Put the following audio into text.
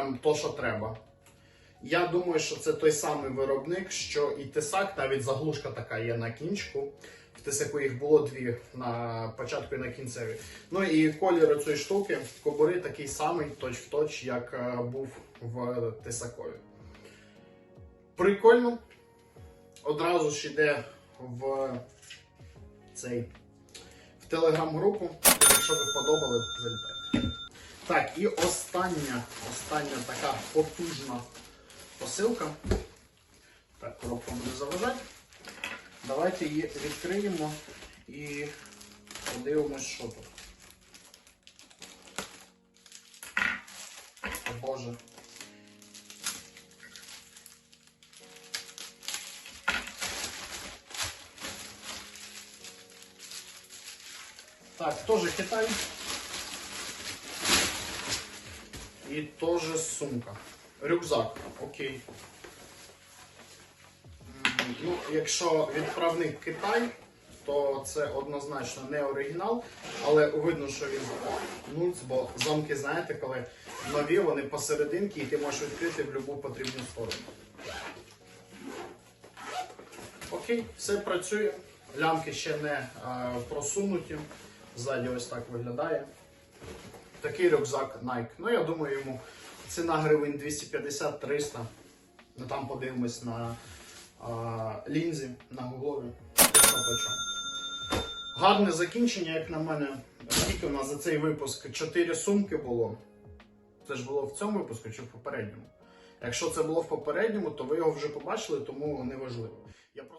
прям то, що треба. Я думаю, що це той самий виробник, що і тисак, навіть заглушка така є на кінчику. В тисаку їх було дві на початку і на кінцеві. Ну і колір цієї штуки, кобури такий самий, точ в точ, як е, був в тисакові. Прикольно. Одразу ж йде в цей в телеграм-групу. Якщо ви подобали, залітайте. Так, і остання, остання така потужна посилка. Так, коробка буде заважати. Давайте її відкриємо і подивимось, що тут. О Боже. Так, теж Китай. І теж сумка. Рюкзак, окей. Ну, якщо відправник Китай, то це однозначно не оригінал, але видно, що він нульц, бо замки, знаєте, коли нові, вони посерединки, і ти можеш відкрити в будь-яку потрібну сторону. Окей, все працює. Лямки ще не е, просунуті. Ззаді ось так виглядає. Такий рюкзак Nike. Ну, я думаю, йому ціна гривень 250-300. Ну там подивимось на а, лінзі, на чому. Гарне закінчення, як на мене. Скільки у нас за цей випуск? 4 сумки було. Це ж було в цьому випуску чи в попередньому? Якщо це було в попередньому, то ви його вже побачили, тому неважливо. Я просто